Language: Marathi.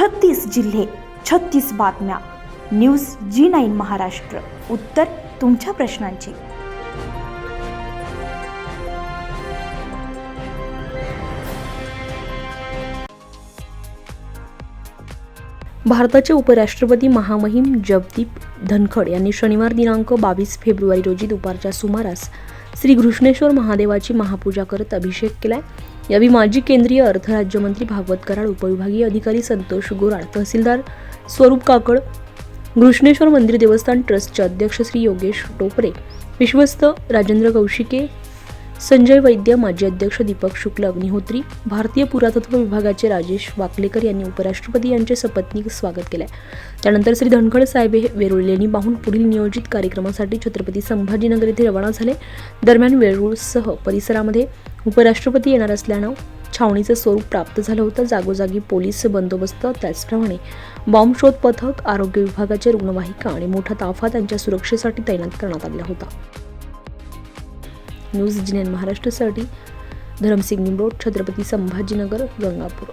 छत्तीस जिल्हे छत्तीस बातम्या. News G nine Maharashtra. उत्तर तुमच्या प्रश्नांची. भारताचे उपराष्ट्रपती महामहिम जगदीप धनखड यांनी शनिवार दिनांक बावीस फेब्रुवारी रोजी दुपारच्या सुमारास श्री घृष्णेश्वर महादेवाची महापूजा करत अभिषेक केलाय. यावेळी माजी केंद्रीय अर्थ राज्यमंत्री भागवत कराड उपविभागीय अधिकारी संतोष गोराड तहसीलदार स्वरूप काकड घृष्णेश्वर मंदिर देवस्थान ट्रस्टचे अध्यक्ष श्री योगेश टोपरे विश्वस्त राजेंद्र कौशिके संजय वैद्य माजी अध्यक्ष दीपक शुक्ल अग्निहोत्री भारतीय पुरातत्व विभागाचे राजेश वाकलेकर यांनी उपराष्ट्रपती यांचे सपत्नीक स्वागत केले त्यानंतर श्री धनखड साहेब हे वेरुळलेणी पाहून पुढील नियोजित कार्यक्रमासाठी छत्रपती संभाजीनगर येथे रवाना झाले. दरम्यान वेरूळसह परिसरामध्ये उपराष्ट्रपती येणार असल्यानं छावणीचं स्वरूप प्राप्त झालं होतं. जागोजागी पोलीस बंदोबस्त त्याचप्रमाणे बॉम्ब शोध पथक आरोग्य विभागाचे रुग्णवाहिका आणि मोठा ताफा त्यांच्या सुरक्षेसाठी तैनात करण्यात आला होता. न्यूज जिनेन महाराष्ट्रासाठी धरमसिंग निमरोड छत्रपती संभाजीनगर गंगापूर.